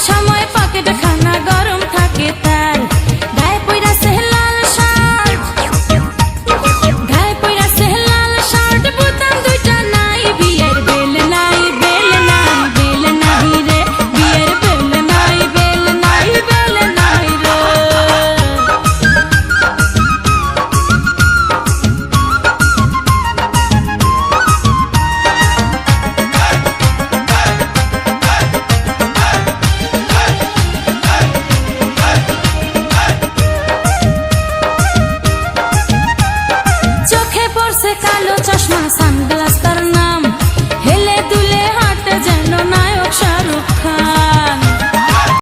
সময় পকেট কালো চশমা সানগ্লাস তার নাম।